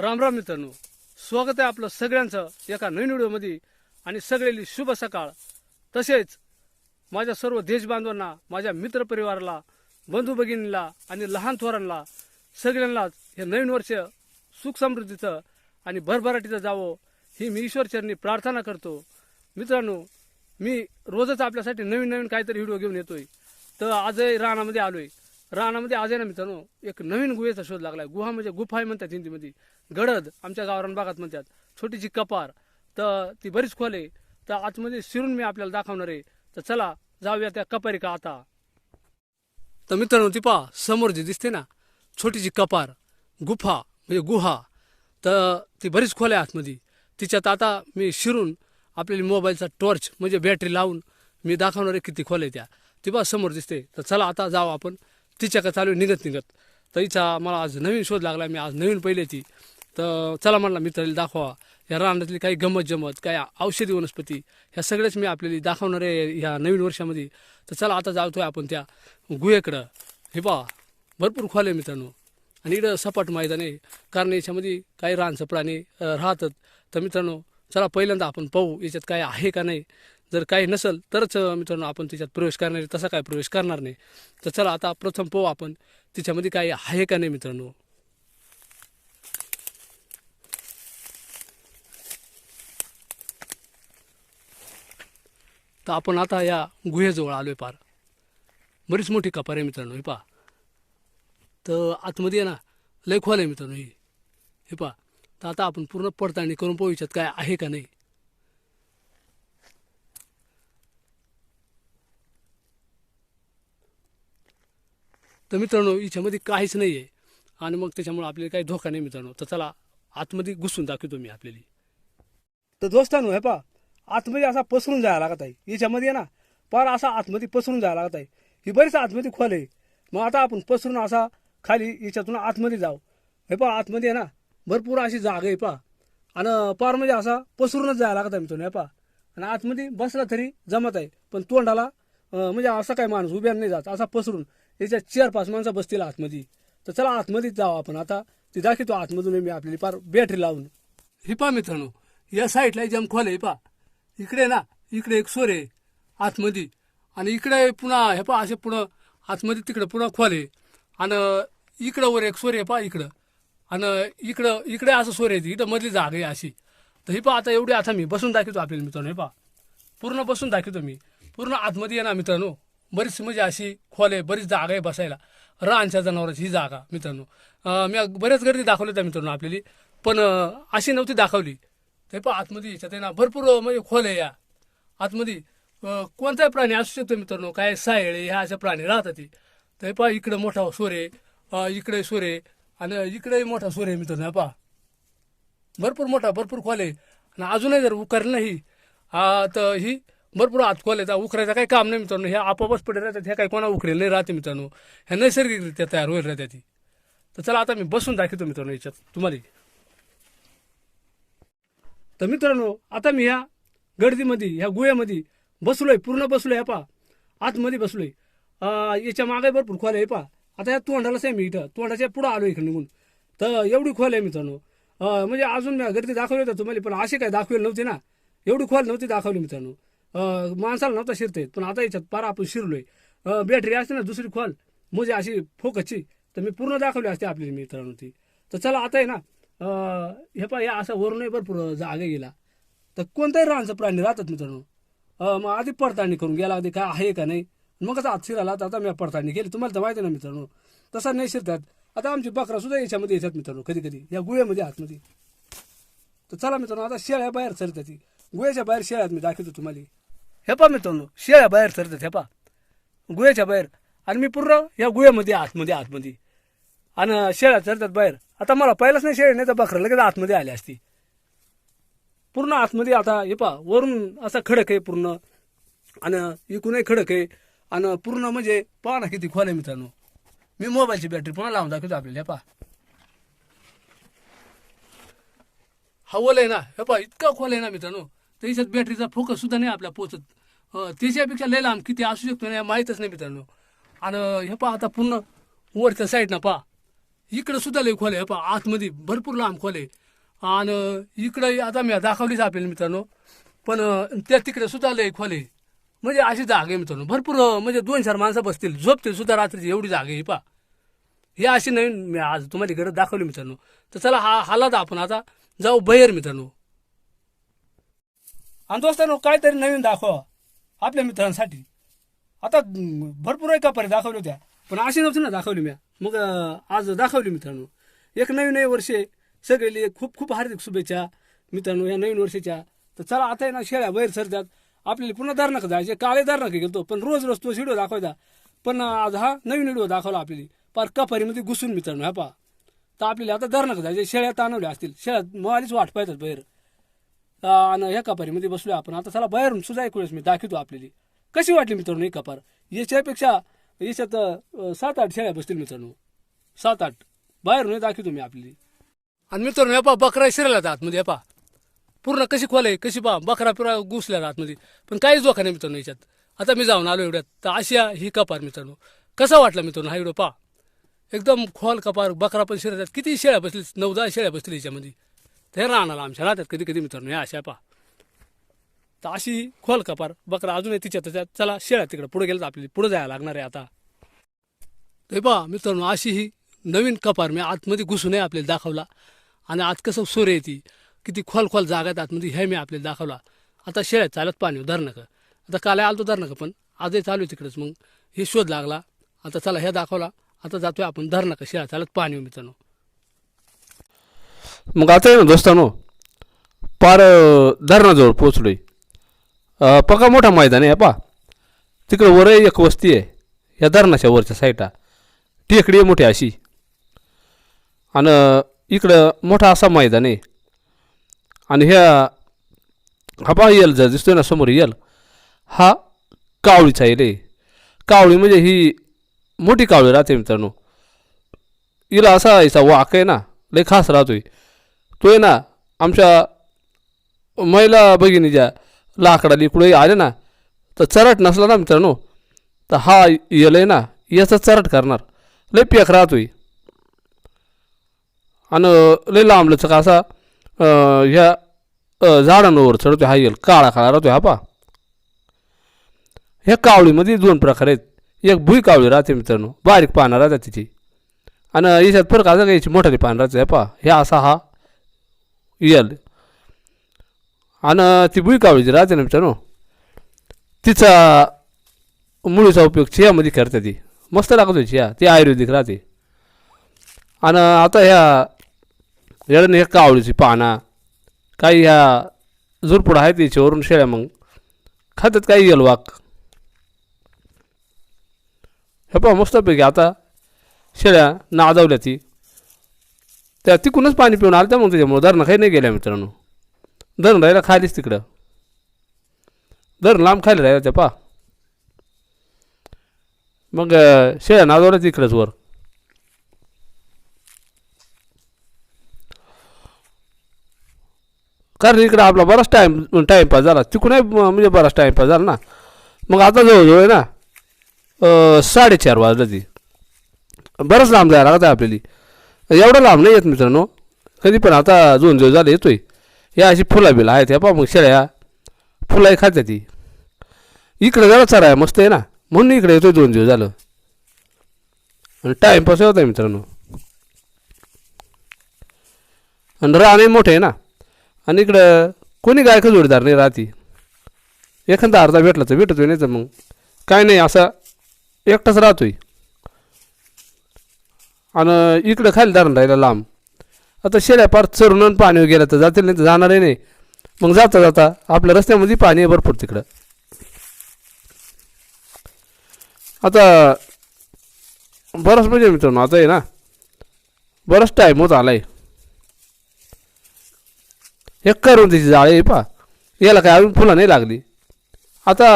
राम राम मित्रांनो. स्वागत आहे आपलं सगळ्यांचं एका नवीन व्हिडिओमध्ये. आणि सगळेली शुभ सकाळ. तसेच माझ्या सर्व देशबांधवांना माझ्या मित्रपरिवाराला बंधू भगिनीला आणि लहान थोरांना सगळ्यांनाच हे नवीन वर्ष सुख समृद्धीचं आणि भरभराटीचं जावं ही मी ईश्वरचरणी प्रार्थना करतो. मित्रांनो मी रोजच आपल्यासाठी नवीन नवीन काहीतरी व्हिडिओ घेऊन येतोय. तर आजही रानामध्ये आलोय. रानामध्ये आज आहे ना मित्रांनो एक नवीन गुहेचा शोध लागलाय. गुहा म्हणजे गुफा आहे म्हणतात हिंदीमध्ये. गडद आमच्या गावरान भागात म्हणतात. छोटीची कपार. तर ती बरीच खोल आहे. तर आतमध्ये शिरून मी आपल्याला दाखवणार आहे. तर चला जाऊया त्या कपारी का आता. तर मित्रांनो ती पहा समोर जी दिसते ना छोटीची कपार गुफा म्हणजे गुहा. तर ती बरीच खोल आहे आतमध्ये. तिच्यात आता मी शिरून आपल्याला मोबाईलचा टॉर्च म्हणजे बॅटरी लावून मी दाखवणार आहे किती खोल आहे त्या. ती बा समोर दिसते. तर चला आता जाऊ आपण. तिच्या का चालू आहे निघत निघत. तर हिचा मला आज नवीन शोध लागला. मी आज नवीन पहिले ती. तर चला म्हणला मित्राला दाखवा. या रानातली काही गमत जमत काही औषधी वनस्पती ह्या सगळ्याच मी आपल्याला दाखवणार आहे ह्या नवीन वर्षामध्ये. तर चला आता जातोय आपण त्या गुहेकडं. हे पहा भरपूर खोल आहे मित्रांनो. आणि इकडं सपाट मैदान आहे. कारण याच्यामध्ये काही रानचं राहतात. तर मित्रांनो चला पहिल्यांदा आपण पाहू याच्यात काय आहे का नाही. जर काही नसेल तरच मित्रांनो आपण त्याच्यात प्रवेश करणार तसा काय प्रवेश करणार नाही. तर चला आता प्रथम पाहू आपण तिच्यामध्ये काही आहे का नाही मित्रांनो. तर आपण आता या गुहेजवळ आलो आहे पार. बरीच मोठी कपार आहे मित्रांनो हे पहा. तर आतमध्ये आहे ना लय खोल आहे मित्रांनो ही. हे पहा. तर आता आपण पूर्ण पडताळणी करून पाहू याच्यात काय आहे का नाही. तर मित्रांनो याच्यामध्ये काहीच नाही आहे आणि मग त्याच्यामुळे आपल्याला काही धोका नाही मित्रांनो. तर चला आतमध्ये घुसून दाखवतो मी आपल्याला. तर दोस्तांनो हे पहा. आतमध्ये असा पसरून जायला लागत आहे. याच्यामध्ये आहे ना पार असा आतमध्ये पसरून जायला लागत आहे. ही बरीच आतमध्ये खोल आहे. मग आता आपण पसरून असा खाली याच्यातून आतमध्ये जाऊ. हे पहा आतमध्ये आहे ना भरपूर अशी जागा आहे पहा. आणि पार म्हणजे असा पसरूनच जायला लागत आहे मित्रांनो हे पहा. आणि आतमध्ये बसला तरी जमत आहे. पण तोंडाला म्हणजे असा काय माणूस उभ्या नाही जात. असा पसरून याच्या चार पाच माणसं बसतील आतमध्ये. तर चला आतमध्येच जाऊ आपण आता. ती दाखवतो आतमधून मी आपल्याला पार बॅटरी लावून. हे पहा मित्रांनो या साईडला जम खोल आहे पहा. इकडे ना इकडे एक सोर आहे आतमध्ये. आणि इकडे पुन्हा हे पहा असे पुढं आतमध्ये तिकडं पुन्हा खोल आहे. आणि इकडं वर एक सोर आहे पहा इकडं. आणि इकडं इकडे असं सोर आहे इकडं मधली जागा आहे अशी. तर हे पहा आता एवढी आता मी बसून दाखवतो आपल्याला मित्रांनो हे पहा. पूर्ण बसून दाखवतो मी. पूर्ण आतमध्ये ना मित्रांनो. बरीच म्हणजे अशी खोल आहे बरीच जागा आहे बसायला. रानच्या जनावरांची ही जागा मित्रांनो. मी बऱ्याच गर्दी दाखवली त्या मित्रांनो आपल्याला. पण अशी नव्हती दाखवली. ते पण आतमध्ये याच्यात आहे ना भरपूर म्हणजे खोल आहे या. आतमध्ये कोणताही प्राणी असू शकतो मित्रांनो काय सायळे ह्या अशा प्राणी राहतात ते. तर पहा इकडं मोठा सोरे इकडे सोरे आणि इकडे मोठा सोरे आहे मित्रांनो पहा. भरपूर मोठा भरपूर खोल आहे. आणि अजूनही जर उकरलं नाही तर ही भरपूर आत खोल आहे. तर उकरायचं काही काम नाही मित्रांनो हे आपोआपच पडे राहतात ह्या काही कोणा उकरेल नाही राहते मित्रांनो. ह्या नैसर्गिकरित्या तयार होईल राहत्या ती. तर चला आता मी बसून दाखवतो मित्रांनो याच्यात तुम्हाला. तर मित्रांनो आता मी ह्या गर्दीमध्ये ह्या गुह्यामध्ये बसलोय पूर्ण बसलोय पा आतमध्ये बसलोय. आहे याच्या मागे भरपूर खोल आहे पा आता या तोंडालाच आहे मी इथं. तोंडाच्या पुढं आलो इकडे निघून. तर एवढी खोल आहे मित्रांनो. म्हणजे अजून गर्दी दाखवली होतं तुम्हाला पण असे काय दाखवले नव्हते ना. एवढी खोल नव्हती दाखवली मित्रांनो. माणसाला नव्हता शिरता येत पण आता याच्यात पारा आपण शिरलोय. बॅटरी असते ना दुसरी खोल. म्हणजे अशी फोकसची. तर मी पूर्ण दाखवली असते आपली मित्रांनो ती. तर चला आता आहे ना हे पहा या असा वरूनही भरपूर जागा गेला. तर कोणताही रानचं प्राणी राहतात मित्रांनो. मग आधी पडताळणी करून गेला आधी काय आहे का नाही? मग कसं आत शिराला तर आता मी पडताळणी केली. तुम्हाला तर माहिती ना मित्रांनो तसा नाही शिरतात. आता आमची बकरा सुद्धा याच्यामध्ये येतात मित्रांनो कधी कधी या गुळ्यामध्ये आतमध्ये. तर चला मित्रांनो आता शेळ्या बाहेर सरतात ती गुळ्याच्या बाहेर शेळ्यात मी दाखवतो तुम्हाला. हे पा मित्रांनो शेळ्या बाहेर सरतात हे पा गुळ्याच्या बाहेर. आणि मी पूर्ण या गुळ्यामध्ये आतमध्ये आतमध्ये. आणि शेळ्या चरतात बाहेर. आता मला पहिलाच नाही शेळ्या नाही तर बकरा लगेच आतमध्ये आली असती. पूर्ण आतमध्ये आता हे पा वरून असा खडक आहे पूर्ण. आणि इकूनही खडक आहे. आणि पूर्ण म्हणजे पहा ना किती खोल आहे मित्रांनो. मी मोबाईलची बॅटरी पुन्हा लावून दाखवतो आपल्याला हे पहा. हवल आहे ना हे पहा इतका खोल आहे ना मित्रांनो. तर याच्यात बॅटरीचा फोकस सुद्धा नाही आपल्या पोचत. त्याच्यापेक्षा लय लांब किती असू शकतो नाही माहीतच नाही मित्रांनो. आणि हे पहा आता पूर्ण वरच्या साईडनं पहा. इकडं सुद्धा लय खोल आहे. पण आतमध्ये भरपूर लांब खोल आहे. आणि इकडं आता मी दाखवलीच आपल्याला मित्रांनो. पण त्या तिकडे सुद्धा लय खोल आहे. म्हणजे अशी जागा आहे मित्रांनो. भरपूर म्हणजे दोन चार माणसं बसतील. झोपतील सुद्धा रात्रीची एवढी जागा आहे पा हे अशी नवीन मी आज तुम्हाला गरज दाखवली मित्रांनो. तर चला हा हालात आपण आता जाऊ बाहेर मित्रांनो. आणि दोस्तांनो काहीतरी नवीन दाखवा आपल्या मित्रांसाठी. आता भरपूर एका परी दाखवल्या होत्या. पण अशी नव्हती ना दाखवली म्या. मग आज दाखवली मित्रांनो. एक नवीन नवीन वर्षे सगळे खूप खूप हार्दिक शुभेच्छा मित्रांनो या नवीन वर्षाच्या. तर चला आता आहे ना शेळ्या बाहेर सरतात. आपल्याला पुन्हा दारणक जायचे? काळे दारणक गेलतो? पण रोज रोज तो व्हिडिओ दाखवायचा. पण आज हा नवीन व्हिडिओ दाखवला आपल्याला. पार कपारीमध्ये घुसून मित्रांनो हा पा तर आपल्याला आता दारणक जायचे? शेळ्या ताणवल्या असतील. शेळ्या मवालीच वाट पाहतात बाहेर. आणि ह्या कपारीमध्ये बसलो आपण. आता चला बाहेरून सुद्धा एक वेळेस मी दाखवतो आपल्याला. कशी वाटली मित्रांनो ही कपार? याच्यापेक्षा याच्यात सात आठ शेळ्या बसतील मित्रांनो. सात आठ. बाहेरून दाखवतो मी आपली. आणि मित्रांनो हे पा बकरा शिरला आतमध्ये या पा पूर्ण कशी खोल आहे कशी पा बकरा पुरा घुसल्या आतमध्ये पण काहीच धोका नाही मित्रांनो याच्यात. आता मी जाऊन आलो एवढ्यात. तर आशिया ही कपार मित्रांनो. कसा वाटला मित्रांनो हा एवढं पा एकदम खोल कपार बकरा पण शिरतात किती शेळ्या बसली नऊ दहा शेळ्या बसतील याच्यामध्ये. ते राहणार आमच्या राहतात कधी कधी मित्रांनो या अशा पा तर अशी खोल कपार. बकरा अजूनही तिच्या त्याच्यात. चला शेळ्या तिकडे. पुढे गेलं तर आपली पुढे जायला लागणार आहे आता. ते पहा मित्रांनो अशी ही नवीन कपार मी आतमध्ये घुसून आहे आपल्याला दाखवला. आणि आज कसं सूर्य येते किती खोल खोल जागा आहेत आतमध्ये. हे मी आपल्याला दाखवला. आता शेळ्यात चालत पाणी धरणं आता काल आलतो धरणं पण आजही चालू आहे तिकडेच. मग हे शोध लागला. आता चला हे दाखवला. आता जातोय आपण. धरणं शेळ्या चालत पाणी मित्रांनो. मग आता आहे ना दोस्तानो पार धरणाजवळ पोचलोय पका मोठा मैदान आहे पा तिकडं वर एक वस्ती आहे या धरणाच्या वरच्या साईडला टेकडी आहे मोठी अशी. आणि इकडं मोठा असा मैदान आहे. आणि ह्या हा पा येल जर दिसतोय ना समोर येल हा कावळीचा येल आहे. कावळी म्हणजे ही मोठी कावळी राहते मित्रांनो. हिला असा याचा वाक आहे ना लय खास राहतोय. तो आहे ना आमच्या महिला भगिनी ज्या लाकडाली कुठे आले ना तर चरट नसला ना मित्रांनो तर हा येल आहे ना याचा चरट करणार. लय पेक राहतोय आणि लय लांबलंच का असा ह्या झाडांवर चढतो हा येल काळा काळा राहतो हा पा. ह्या कावळीमध्ये दोन प्रकार आहेत. एक भुई कावळी राहते मित्रांनो बारीक पानं राहतात तिची. आणि याच्यात फरक असा याची मोठाली पानं राहते पा हे असा हा येल. आणि ती भुई कावळीची राहते ना मित्रांनो तिचा मुळीचा उपयोग चियामध्ये करते ती. मस्त लागतो चिया ती आयुर्वेदिक राहते. आणि आता ह्या याने ह्या कावळीची पाना काही ह्या झुरपुड आहेत तिच्यावरून शेळ्या मग खातात काही येल वाक हे पहा मस्तपैकी आता शेळ्या नादवल्या ती. त्या तिकूनच पाणी पिऊन आलं त्या मग त्याच्यामुळे धरणं काही नाही गेल्या मित्रांनो. धरून राहिला खालीच तिकडं. धरून लांब खाली राहिला त्या पा मग शेळ्या नादावल्या तिकडंच वर. कारण इकडं आपला बराच टाईम टाईमपास झाला. तिकडूनही म्हणजे बराच टाईमपास झाला ना. मग आता जवळजवळ आहे ना साडेचार वाजलं ती. बरंच लांब जायला लागत आहे आपल्याला. एवढं लांब नाही येत मित्रांनो. कधी पण आता दोन दिवस झाले येतोय. या अशी फुला बिला आहेत या पहा मग शेळ्या फुलाही खात्या ती इकडे जरा चरा आहे मस्त आहे ना. म्हणून इकडे येतोय दोन दिवस झालं. आणि टाईमपास होत आहे मित्रांनो. आणि राणे मोठे आहे ना. आणि इकडं कोणी गायक जोडीदार नाही राहती. एखादा अर्धा भेटला तर भेटतोय नाही तर मग काय नाही असा एकटाच राहतोय. आणि इकडं खाली धरण राहिलं लांब. आता शेळ्या पार चरून आणि पाणी गेलं तर जातील नाही तर जाणारही नाही. मग जाता जाता आपल्या रस्त्यामध्ये पाणी आहे भरपूर तिकडं. आता बरंच म्हणजे मित्रांनो आता आहे ना बराच टाईम होत आहे एक करून त्याची जाळे आहे पा याला काय अजून फुलं नाही लागली. आता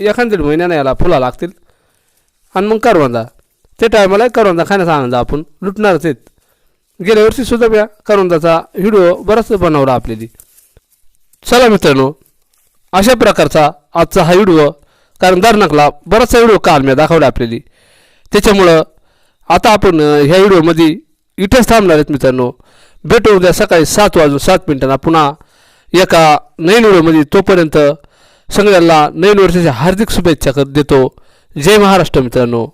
एखाद दीड महिन्यानं याला फुलं लागतील. आणि मग करवंदा. ते टायमाला करवंदा खाण्याचा आनंद आपण. लुटणारच आहेत. गेल्या वर्षी सुद्धा मी करवंदाचा व्हिडिओ बराच बनवला आपल्याली. चला मित्रांनो अशा प्रकारचा आजचा हा व्हिडिओ कारण दारनाकला बराचसा व्हिडिओ काल मी दाखवला आपल्याली. त्याच्यामुळं आता आपण ह्या व्हिडिओमध्ये इथेच थांबणार आहेत मित्रांनो. भेटू उद्या सकाळी सात वाजून सात मिनिटांना पुन्हा एका नवीन व्हिडिओमध्ये. तोपर्यंत सगळ्यांना नवीन वर्षाच्या हार्दिक शुभेच्छा देतो. जय महाराष्ट्र मित्रांनो.